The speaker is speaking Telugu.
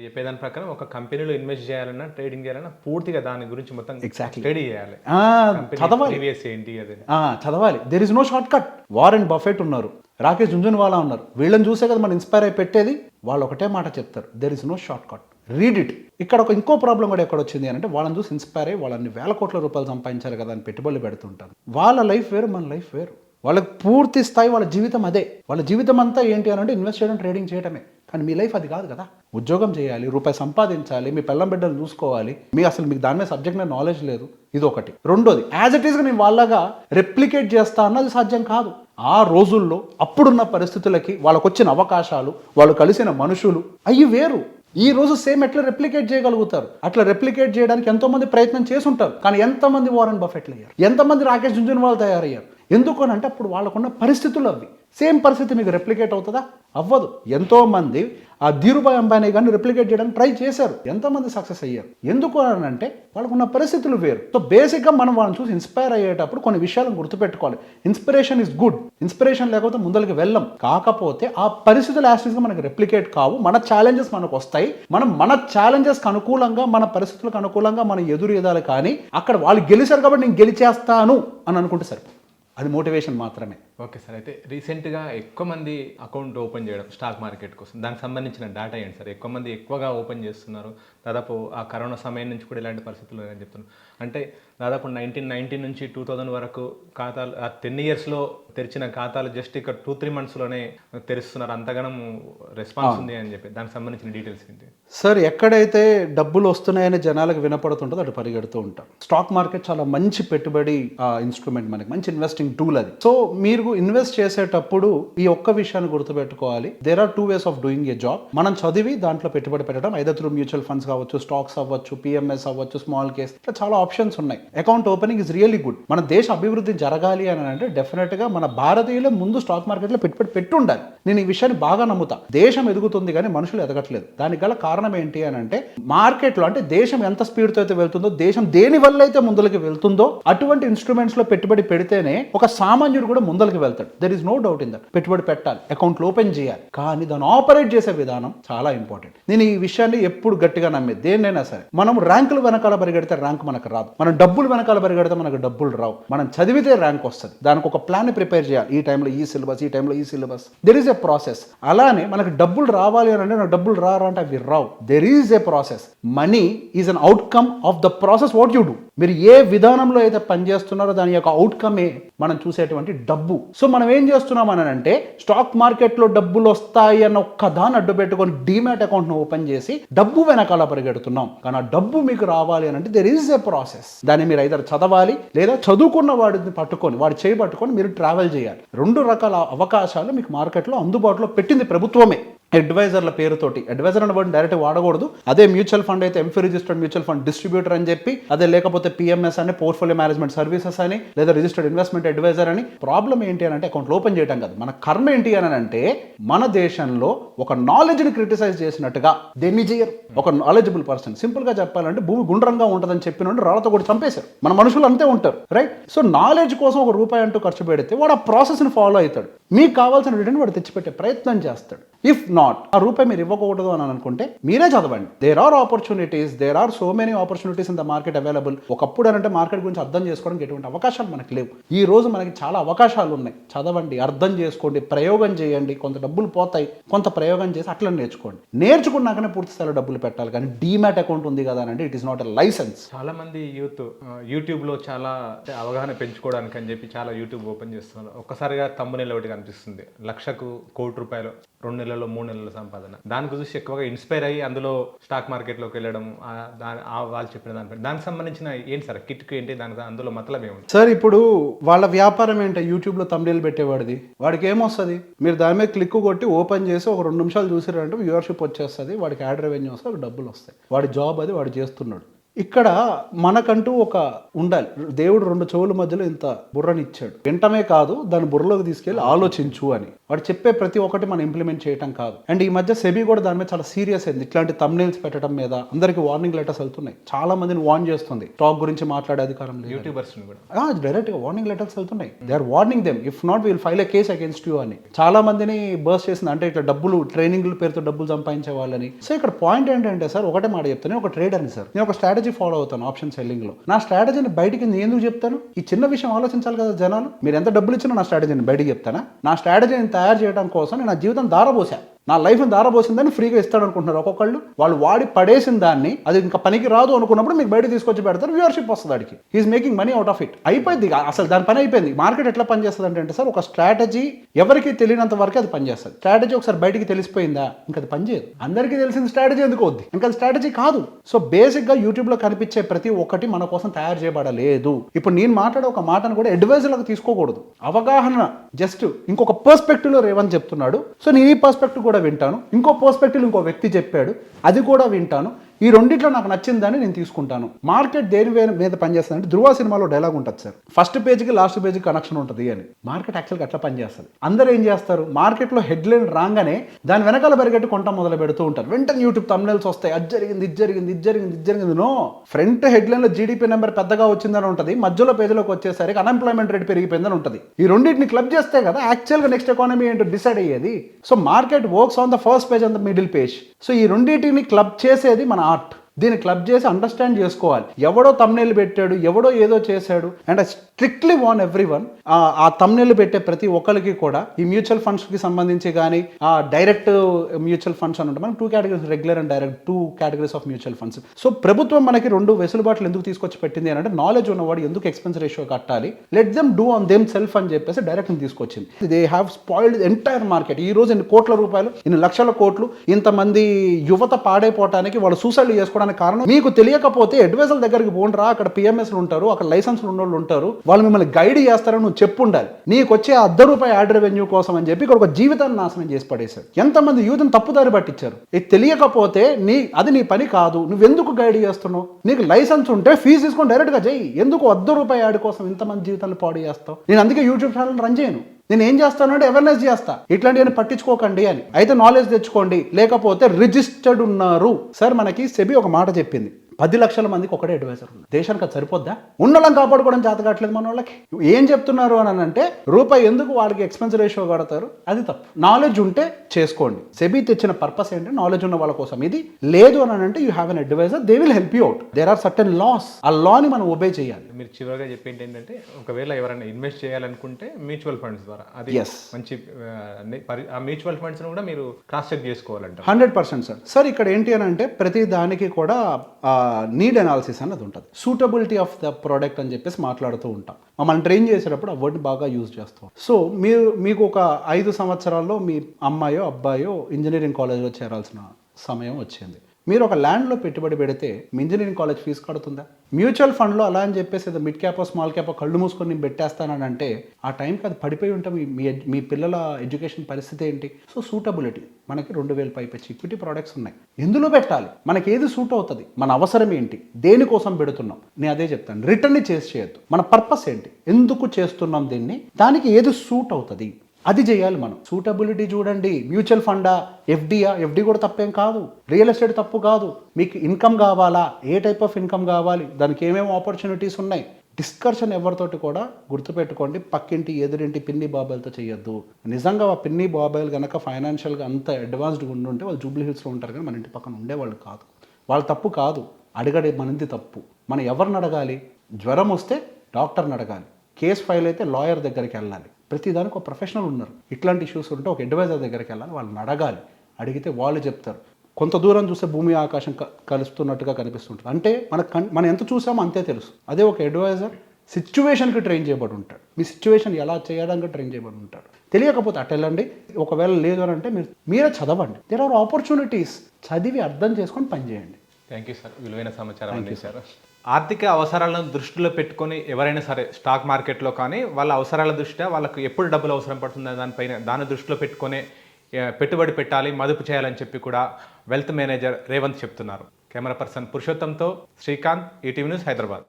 మీరు చెప్పేదాని ప్రకారం ఒక కంపెనీలో ఇన్వెస్ట్ చేయాలన్నా ట్రేడింగ్ చేయాలన్నా పూర్తిగా దాని గురించి మొత్తం Exactly. స్టడీ చేయాలి. చదవాలి. ఏంటి అది? ఆ, చదవాలి. There is no short cut Warren Buffett ఉన్నారు. రాకేష్ జుంజున్వాలా ఉన్నారు. వీళ్ళని చూసే కదా మనం ఇన్స్పైర్ అయి పెట్టేది. వాళ్ళు ఒకటే మాట చెప్తారు. There is no short cut read it ఇక్కడ ఒక ఇంకో ప్రాబ్లం కూడా ఎక్కడ వచ్చింది అని అంటే వాళ్ళని చూసి ఇన్స్పైర్ అయ్యి వాళ్ళని వేల కోట్ల రూపాయలు సంపాదించారు కదా అని పెట్టుబడులు పెడుతుంటారు. వాళ్ళ లైఫ్ వేరు మన లైఫ్ వేరు. వాళ్ళకి పూర్తి స్థాయి వాళ్ళ జీవితం అదే. వాళ్ళ జీవితం అంతా ఏంటి అని అంటే ఇన్వెస్ట్ చేయడం ట్రేడింగ్ చేయడమే కానీ మీ లైఫ్ అది కాదు కదా. ఉద్యోగం చేయాలి రూపాయి సంపాదించాలి మీ పెళ్ళం బిడ్డలు చూసుకోవాలి. మీ అసలు మీకు దాని మీద సబ్జెక్ట్ మీద నాలెడ్జ్ లేదు. ఇది ఒకటి రెండోది యాజ్ ఇట్ ఈస్గా నేను వాళ్ళగా రెప్లికేట్ చేస్తా అన్నది సాధ్యం కాదు. ఆ రోజుల్లో అప్పుడున్న పరిస్థితులకి వాళ్ళకు వచ్చిన అవకాశాలు వాళ్ళు కలిసిన మనుషులు అవి వేరు. ఈ రోజు సేమ్ ఎట్లా రెప్లికేట్ చేయగలుగుతారు? అట్లా రెప్లికేట్ చేయడానికి ఎంతోమంది ప్రయత్నం చేసి ఉంటారు. కానీ ఎంతమంది వారెన్ బఫెట్లు అయ్యారు? ఎంతమంది రాకేష్ జుంజున్ వాళ్ళు తయారయ్యారు? ఎందుకు అని అంటే అప్పుడు వాళ్ళకున్న పరిస్థితులు అవి. సేమ్ పరిస్థితి మీకు రెప్లికేట్ అవుతుందా? అవ్వదు. ఎంతోమంది ఆ ధీరుభాయ్ అంబానీ కానీ రెప్లికేట్ చేయడానికి ట్రై చేశారు. ఎంతోమంది సక్సెస్ అయ్యారు. ఎందుకు అని అంటే వాళ్ళకున్న పరిస్థితులు వేరు. సో బేసిక్గా మనం వాళ్ళని చూసి ఇన్స్పైర్ అయ్యేటప్పుడు కొన్ని విషయాలను గుర్తుపెట్టుకోవాలి. ఇన్స్పిరేషన్ ఇస్ గుడ్ ఇన్స్పిరేషన్ లేకపోతే ముందరికి వెళ్ళం. కాకపోతే ఆ పరిస్థితులు యాక్సిస్గా మనకి రెప్లికేట్ కావు. మన ఛాలెంజెస్ మనకు వస్తాయి. మనం మన ఛాలెంజెస్కి అనుకూలంగా మన పరిస్థితులకు అనుకూలంగా మనం ఎదురు ఎదాలి కానీ అక్కడ వాళ్ళు గెలిచారు కాబట్టి నేను గెలిచేస్తాను అని అనుకుంటే సరిపోతుంది అది మోటివేషన్ మాత్రమే. ఓకే సార్ అయితే రీసెంట్గా ఎక్కువ మంది అకౌంట్ ఓపెన్ చేయడం స్టాక్ మార్కెట్ కోసం దానికి సంబంధించిన డేటా ఏంటి సార్? ఎక్కువ మంది ఎక్కువగా ఓపెన్ చేస్తున్నారు. దాదాపు ఆ కరోనా సమయం నుంచి కూడా ఇలాంటి పరిస్థితులు ఉన్నాయని చెప్తున్నాను అంటే దాదాపు నైన్టీన్ నైన్టీ నుంచి టూ థౌజండ్ వరకు ఖాతాలు ఆ టెన్ ఇయర్స్లో తెరిచిన ఖాతాలు జస్ట్ ఇక్కడ టూ త్రీ మంత్స్లోనే తెరుస్తున్నారు. అంతగానం రెస్పాన్స్ ఉంది అని చెప్పి. దానికి సంబంధించిన డీటెయిల్స్ ఏంటి? సార్ ఎక్కడైతే డబ్బులు వస్తున్నాయని జనాలకు వినపడుతుంటుందో అటు పరిగెడుతూ ఉంటారు స్టాక్ మార్కెట్ చాలా మంచి పెట్టుబడి ఇన్స్ట్రుమెంట్ మనకి. మంచి ఇన్వెస్టింగ్ టూల్ అది. సో మీరు ఇన్వెస్ట్ చేసేటప్పుడు ఈ ఒక్క విషయాన్ని గుర్తుపెట్టుకోవాలి. There are two ways of doing a job మనం చదివి దాంట్లో పెట్టుబడి పెట్టడం ఐదర్ త్రూ మ్యూచువల్ ఫండ్స్ కావచ్చు స్టాక్స్ అవ్వచ్చు పిఎంఎస్ అవ్వచ్చు స్మాల్ కేస్ ఇట్లా చాలా ఆప్షన్స్ ఉన్నాయి. Account opening is really good మన దేశ అభివృద్ధి జరగాలి అని అంటే డెఫినెట్గా మన భారతీయులు ముందు స్టాక్ మార్కెట్లో పెట్టుబడి పెట్టుండాలి. నేను ఈ విషయాన్ని బాగా నమ్ముతా. దేశం ఎదుగుతుంది కానీ మనుషులు ఎదగట్లేదు. దానికి గల కారణం ఏంటి అని అంటే మార్కెట్లో అంటే దేశం ఎంత స్పీడ్తో అయితే వెళ్తుందో దేశం దేని వల్ల అయితే ముందులకి వెళ్తుందో అటువంటి ఇన్స్ట్రుమెంట్స్లో పెట్టుబడి పెడితేనే ఒక సామాన్యుడు కూడా ముందలకి వెళ్తాడు. There is no doubt in that పెట్టుబడి పెట్టాలి అకౌంట్లు ఓపెన్ చేయాలి. కానీ దాన్ని ఆపరేట్ చేసే విధానం చాలా ఇంపార్టెంట్ నేను ఈ విషయాన్ని ఎప్పుడు గట్టిగా నమ్మేది దేన్నైనా సరే. మనం ర్యాంకులు వెనకాల పరిగెడితే ర్యాంక్ మనకు రాదు. మనం డబ్బులు వెనకాల పరిగెడితే మనకు డబ్బులు రావు. మనం చదివితే ర్యాంక్ వస్తుంది. దానికి ఒక ప్లాన్ ప్రిపేర్ చేయాలి. ఈ టైంలో ఈ సిలబస్ ఈ టైంలో ఈ syllabus there is a process అలానే మనకు డబ్బులు రావాలి అని అంటే నాకు డబ్బులు రారా అంటే అవి రావు. There is a process money is an outcome of the process what you do మీరు ఏ విధానంలో అయితే పనిచేస్తున్నారో దాని యొక్క అవుట్కమే మన చూసేటువంటి డబ్బు. సో మనం ఏం చేస్తున్నాం అని అంటే స్టాక్ మార్కెట్లో డబ్బులు వస్తాయి అన్న ఒక్క దాన్ని అడ్డు పెట్టుకొని డీమ్యాట్ అకౌంట్ను ఓపెన్ చేసి డబ్బు వెనకాల పరిగెడుతున్నాం. కానీ ఆ డబ్బు మీకు రావాలి అని అంటే దెర్ ఈజ్ ఎ ప్రాసెస్ దాన్ని మీరు ఐదర్ చదవాలి లేదా చదువుకున్న వాడిని పట్టుకొని వాడు చేయి పట్టుకొని మీరు ట్రావెల్ చేయాలి. రెండు రకాల అవకాశాలు మీకు మార్కెట్లో అందుబాటులో పెట్టింది ప్రభుత్వమే. అడ్వైజర్ల పేరుతోటి. అడ్వైజర్ అనే వర్డ్ డైరెక్ట్ వాడకూడదు. అదే మ్యూచువల్ ఫండ్ అయితే AMFI registered mutual fund distributor అని చెప్పి అదే లేకపోతే పిఎంఎస్ అని పోర్ట్ఫోలియో మేనేజ్మెంట్ సర్వీసెస్ అని లేదా రిజిస్టర్డ్ ఇన్వెస్ట్మెంట్ అడ్వైజర్ అని ప్రాబ్లం ఏంటి అని అంటే అకౌంట్ ఓపెన్ చేయడం కాదు. మన కర్మ ఏంటి అని అంటే మన దేశంలో ఒక నాలెడ్జ్ని క్రిటిసైజ్ చేసినట్టుగా దేన్ని చేయరు? ఒక నాలెడ్జబుల్ పర్సన్ సింపుల్గా చెప్పాలంటే భూమి గుండ్రంగా ఉంటుందని చెప్పిన రాళ్ళతో కూడా చంపేశారు. మన మనుషులు అంతే ఉంటారు రైట్ సో నాలెడ్జ్ కోసం ఒక రూపాయి అంటూ ఖర్చు పెడితే వాడు ఆ ప్రాసెస్ని ఫాలో అవుతాడు. మీకు కావాల్సిన రిటర్న్ వాడు తెచ్చిపెట్టే ప్రయత్నం చేస్తాడు. ఇఫ్ నాట్ ఆ రూపాయి మీరు ఇవ్వకూడదు అని అనుకుంటే మీరే చదవండి. There are opportunities there are so many opportunities in the market available ఒకప్పుడు అని అంటే మార్కెట్ గురించి అర్థం చేసుకోవడానికి ఎటువంటి అవకాశాలు మనకి లేవు. ఈ రోజు మనకి చాలా అవకాశాలు ఉన్నాయి. చదవండి అర్థం చేసుకోండి ప్రయోగం చేయండి. కొంత డబ్బులు పోతాయి. కొంత ప్రయోగం చేసి అట్లా నేర్చుకోండి. నేర్చుకున్నాకనే పూర్తి స్థాయిలో డబ్బులు పెట్టాలి. కానీ డీమ్యాట్ అకౌంట్ ఉంది కదా అంటే it is not a licence చాలా మంది యూత్ యూట్యూబ్లో చాలా అవగాహన పెంచుకోవడానికి అని చెప్పి చాలా యూట్యూబ్ ఓపెన్ చేస్తున్నారు. ఒక్కసారిగా తమ్మునేలు ఒకటి కనిపిస్తుంది. లక్షకు కోటి రూపాయలు రెండు నెలలో మూడు నెలల సంపాదన. దానికి చూసి ఎక్కువగా ఇన్స్పైర్ అయ్యి అందులో స్టాక్ మార్కెట్లోకి వెళ్ళడం దాని ఆ వాళ్ళు చెప్పిన దానిపై దానికి సంబంధించిన ఏంటి సార్? కిట్కి ఏంటి? దానికి అందులో మతలం ఏముంది? సార్ ఇప్పుడు వాళ్ళ వ్యాపారం ఏంటి? యూట్యూబ్లో తమిళ పెట్టేవాడిది. వాడికి ఏమొస్తుంది? మీరు దాని మీద క్లిక్ కొట్టి ఓపెన్ చేసి ఒక రెండు నిమిషాలు చూసారంటే వ్యూవర్షిప్ వచ్చేస్తుంది. వాడికి యాడ్ రెవెన్యూ వస్తే డబ్బులు వస్తాయి. వాడి జాబ్ అది వాడు చేస్తున్నాడు. ఇక్కడ మనకంటూ ఒక ఉండాలి. దేవుడు రెండు చెవుల మధ్యలో ఇంత బుర్రని ఇచ్చాడు వింటమే కాదు దాని బుర్రలోకి తీసుకెళ్ళి ఆలోచించు అని. వాడు చెప్పే ప్రతి ఒక్కటి మనం ఇంప్లిమెంట్ చేయటం కాదు. అండ్ ఈ మధ్య సెబీ కూడా దాని మీద చాలా సీరియస్ అయింది. ఇట్లాంటి తమ్నేల్స్ పెట్టడం మీద అందరికి వార్నింగ్ లెటర్స్ వెళ్తున్నాయి. చాలా మందిని వార్న్ చేస్తుంది. స్టాక్ గురించి మాట్లాడే అధికారం లేదు. యూట్యూబర్స్ కూడా. డైరెక్ట్గా వార్నింగ్ లెటర్స్ వెళ్తున్నాయి. They are warning them if not will file a case against you అని. చాలా మందిని బర్స్ చేసింది. అంటే ఇట్లా డబ్బులు ట్రైనింగ్ పేరుతో డబ్బులు సంపాదించే వాళ్ళని. సో ఇక్కడ పాయింట్ ఏంటంటే సార్ ఒకటే మాట చెప్తాను ఒక ట్రేడర్ని సార్. నేను ఒక స్ట్రాటజీ ఫాలో అవుతాను ఆప్షన్ సెల్లింగ్లో నా స్ట్రాటజీని బయటికి నేను ఎందుకు చెప్తాను? ఈ చిన్న విషయం ఆలోచించాలి కదా జనాలు. మీరు ఎంత డబ్బులు ఇచ్చినా నా స్ట్రాటజీని బయటికి చెప్తానా? నా స్ట్రాటజీని తయారు చేయడం కోసం నేను నా జీవితం దారబోసా. నా లైఫ్ని దారబోసిందని ఫ్రీగా ఇస్తాడు అనుకుంటున్నారు ఒక్కొక్కళ్ళు. వాళ్ళు వాడి పడేసిన దాన్ని అది ఇంకా పనికి రాదు అనుకున్నప్పుడు మీకు బయట తీసుకొచ్చి పెడతారు వ్యూవర్షిప్ వస్తుంది వాడికి is making money out of it అయిపోయింది ఇక. అసలు దాని పని అయిపోయింది. మార్కెట్ ఎట్లా పనిచేస్తుంది అంటే సార్ ఒక స్ట్రాటజీ ఎవరికి తెలియనంత వరకు అది పనిచేస్తుంది. స్ట్రాటజీ ఒకసారి బయటికి తెలిసిపోయిందా? ఇంకా అది పనిచేయదు. అందరికీ తెలిసిన స్ట్రాటజీ ఎందుకు వద్ది ఇంకా అది స్ట్రాటజీ కాదు. సో బేసిక్గా యూట్యూబ్లో కనిపించే ప్రతి ఒక్కటి మన కోసం తయారు చేయబడలేదు. ఇప్పుడు నేను మాట్లాడే ఒక మాటను కూడా అడ్వైజర్లకు తీసుకోకూడదు. అవగాహన జస్ట్ ఇంకొక పర్స్పెక్టివ్లో రేవని చెప్తున్నాడు. సో నేను ఈ పర్స్పెక్టివ్ కూడా వింటాను. ఇంకో పర్స్పెక్టివ్ ఇంకో వ్యక్తి చెప్పాడు. అది కూడా వింటాను. ఈ రెండిట్లో నాకు నచ్చిందని నేను తీసుకుంటాను. మార్కెట్ దేని మీద పనిచేస్తుంది అంటే ధృవ సినిమాలో డైలాగ్ ఉంటుంది సార్. ఫస్ట్ పేజ్కి లాస్ట్ పేజ్కి కనెక్షన్ ఉంటుంది అని. మార్కెట్ యాక్చువల్గా అట్లా పనిచేస్తుంది. అందరూ ఏం చేస్తారు? మార్కెట్లో హెడ్లైన్ రాగానే దాని వెనకాల పరిగెట్టి కొంట మొదలు పెడుతూ ఉంటారు. వెంటనే యూట్యూబ్ తమ్నెల్స్ వస్తాయి. అది జరిగింది ఇది జరిగింది ఇది జరిగింది ఇది జరిగింది. నో ఫ్రంట్ హెడ్లైన్లో జీడిపి నెంబర్ పెద్దగా వచ్చిందని ఉంటుంది. మధ్యలో పేజీలోకి వచ్చేసరికి అన్ఎంప్లాయ్మెంట్ రేట్ పెరిగిపోయిందని ఉంటుంది. ఈ రెండింటిని క్లబ్ చేస్తే కదా యాక్చువల్గా నెక్స్ట్ ఎకానమీ ఏంటో డిసైడ్ అయ్యేది. So market works on the first page on the middle page so ఈ రెండింటిని క్లబ్ చేసేది మన not దీన్ని క్లబ్ చేసి అండర్స్టాండ్ చేసుకోవాలి. ఎవడో తమ్నేలు పెట్టాడు ఎవడో ఏదో చేశాడు. And strictly warn every one ఆ తమ్నేలు పెట్టే ప్రతి ఒక్కరికి కూడా ఈ మ్యూచువల్ ఫండ్స్కి సంబంధించి కానీ ఆ డైరెక్ట్ మ్యూచువల్ ఫండ్స్ అని ఉంటాయి. మనకి two categories regular and direct two categories of mutual funds so ప్రభుత్వం మనకి రెండు వెసులుబాట్లు ఎందుకు తీసుకొచ్చి పెట్టింది అని అంటే నాలెడ్జ్ ఉన్నవాడు ఎందుకు ఎక్స్పెన్స్ రేషియో కట్టాలి? Let them do on them self అని చెప్పేసి డైరెక్ట్ తీసుకొచ్చింది. They have spoiled entire market ఈ రోజు ఇన్ని కోట్ల రూపాయలు ఇన్ని లక్షల కోట్లు ఇంతమంది యువత పాడైపోవటానికి వాళ్ళు సూసైడ్ చేసుకోవడానికి కారణం మీకు తెలియకపోతే అడ్వైజర్ దగ్గరికి పోండిరా. అక్కడ పిఎంఎస్లు ఉంటారు. అక్కడ లైసెన్స్ ఉన్న వాళ్ళు ఉంటారు. వాళ్ళు మిమ్మల్ని గైడ్ చేస్తారని నువ్వు చెప్పు ఉండాలి నీకు వచ్చే అర్ధ రూపాయి యాడ్ రెవెన్యూ కోసం అని చెప్పి ఇక్కడ ఒక జీవితాన్ని నాశనం చేసి పడేశారు. ఎంతమంది యూత్ని తప్పుదారి పట్టించారు? ఇది తెలియకపోతే నీ అది నీ పని కాదు. నువ్వెందుకు గైడ్ చేస్తున్నావు? నీకు లైసెన్స్ ఉంటే ఫీజు తీసుకొని డైరెక్ట్గా చేయి ఎందుకు అర్ధ రూపాయి యాడ్ కోసం ఇంతమంది జీవితాన్ని పాడు చేస్తావు? నేను అందుకే యూట్యూబ్ ఛానల్ రన్ చేయను. నేను ఏం చేస్తాను అంటే అవేర్నెస్ చేస్తా. ఇట్లాంటివన్నీ పట్టించుకోకండి అని. అయితే నాలెడ్జ్ తెచ్చుకోండి. లేకపోతే రిజిస్టర్డ్ ఉన్నారు. సార్ మనకి సెబీ ఒక మాట చెప్పింది. పది లక్షల మందికి ఒకటే అడ్వైజర్ ఉంది. దేశానికి అది సరిపోద్దా? ఉన్నోళ్ళని కాపాడుకోవడం చేత కావట్లేదు మన వాళ్ళకి. ఏం చెప్తున్నారు అని అంటే రూపాయి ఎందుకు వాళ్ళకి ఎక్స్పెన్స్ రేషియో కడతారు అది తప్పు. నాలెడ్జ్ ఉంటే చేసుకోండి. సెబీ తెచ్చిన పర్పస్ ఏంటి? నాలెడ్జ్ ఉన్న వాళ్ళ కోసం. ఇది లేదు అని అంటే you have an advisor they will help you out there are certain laws ఆ లాని మనం ఒబే చేయాలి. మీరు చివరిగా చెప్పేది ఏంటంటే ఒకవేళ ఎవరైనా ఇన్వెస్ట్ చేయాలనుకుంటే మ్యూచువల్ ఫండ్స్ ద్వారా. అది. మంచి ఆ, మ్యూచువల్ ఫండ్స్ కూడా మీరు క్రాస్ చెక్ చేసుకోవాలంట హండ్రెడ్ పర్సెంట్ సార్ సార్ ఇక్కడ ఏంటి అని అంటే ప్రతి దానికి కూడా నీడ్ అనాలిసిస్ అన్నది ఉంటుంది. సూటబిలిటీ ఆఫ్ ద ప్రోడక్ట్ అని చెప్పేసి మాట్లాడుతూ ఉంటాం. మమ్మల్ని ట్రైన్ చేసేటప్పుడు ఆ వర్డ్ బాగా యూజ్ చేస్తాం సో మీరు మీకు ఒక ఐదు సంవత్సరాల్లో మీ అమ్మాయో అబ్బాయో ఇంజనీరింగ్ కాలేజ్లో చేరాల్సిన సమయం వచ్చింది. మీరు ఒక ల్యాండ్లో పెట్టుబడి పెడితే మీ ఇంజనీరింగ్ కాలేజ్ ఫీజు కడుతుందా? మ్యూచువల్ ఫండ్లో అలా అని చెప్పేసి ఏదో మిడ్ క్యాపో స్మాల్ క్యాపో కళ్ళు మూసుకొని నేను పెట్టేస్తానని అంటే ఆ టైంకి అది పడిపోయి ఉంటే మీ మీ పిల్లల ఎడ్యుకేషన్ పరిస్థితి ఏంటి? So suitability. మనకి రెండు వేల పైపచ్చి ఈక్విటీ ప్రోడక్ట్స్ ఉన్నాయి. ఎందులో పెట్టాలి? మనకి ఏది సూట్ అవుతుంది? మన అవసరం ఏంటి? దేనికోసం పెడుతున్నాం? నేను అదే చెప్తాను. రిటర్న్ చేసి చేయొద్దు. మన పర్పస్ ఏంటి? ఎందుకు చేస్తున్నాం దీన్ని? దానికి ఏది సూట్ అవుతుంది? అది చేయాలి మనం. సూటబిలిటీ చూడండి. మ్యూచువల్ ఫండా ఎఫ్డియా ఎఫ్డి కూడా తప్పేం కాదు. రియల్ ఎస్టేట్ తప్పు కాదు. మీకు ఇన్కమ్ కావాలా? ఏ టైప్ ఆఫ్ ఇన్కమ్ కావాలి? దానికి ఏమేమి ఆపర్చునిటీస్ ఉన్నాయి? డిస్కషన్ ఎవరితోటి కూడా గుర్తుపెట్టుకోండి. పక్కింటి ఎదురింటి పిన్ని బాబాయిలతో చేయొద్దు నిజంగా ఆ పిన్ని బాబాయిలు కనుక ఫైనాన్షియల్గా అంత అడ్వాన్స్డ్గా ఉండుంటే వాళ్ళు జూబ్లీ హిల్స్లో ఉంటారు కానీ మన ఇంటి పక్కన ఉండేవాళ్ళు కాదు. వాళ్ళ తప్పు కాదు. అడగడే మనది తప్పు. మనం ఎవరిని అడగాలి? జ్వరం వస్తే డాక్టర్ని అడగాలి. కేసు ఫైల్ అయితే లాయర్ దగ్గరికి వెళ్ళాలి. ప్రతి దానికి ఒక ప్రొఫెషనల్ ఉన్నారు. ఇట్లాంటి ఇష్యూస్ ఉంటే ఒక అడ్వైజర్ దగ్గరికి వెళ్ళాలి వాళ్ళని అడగాలి. అడిగితే వాళ్ళు చెప్తారు. కొంత దూరం చూస్తే భూమి ఆకాశం కలుస్తున్నట్టుగా కనిపిస్తుంటుంది. అంటే మన కన్ మనం ఎంత చూసామో అంతే తెలుసు. అదే ఒక అడ్వైజర్ సిచ్యువేషన్కి ట్రైన్ చేయబడి ఉంటాడు. మీ సిచ్యువేషన్ ఎలా చేయడానికి ట్రైన్ చేయబడి ఉంటాడు. తెలియకపోతే అటు వెళ్ళండి ఒకవేళ లేదు అని అంటే మీరు మీరే చదవండి. దేర్ ఆర్ ఆపర్చునిటీస్ చదివి అర్థం చేసుకొని పనిచేయండి థ్యాంక్ యూ సార్ విలువైన సమాచారం అందించారు. ఆర్థిక అవసరాలను దృష్టిలో పెట్టుకొని ఎవరైనా సరే స్టాక్ మార్కెట్లో కానీ వాళ్ళ అవసరాల దృష్ట్యా వాళ్ళకు ఎప్పుడు డబ్బులు అవసరం పడుతుందో దానిపైన దాని దృష్టిలో పెట్టుకొని పెట్టుబడి పెట్టాలి మదుపు చేయాలని చెప్పి కూడా వెల్త్ మేనేజర్ రేవంత్ చెప్తున్నారు. కెమెరా పర్సన్ పురుషోత్తంతో శ్రీకాంత్ ఈటీవీ న్యూస్ హైదరాబాద్.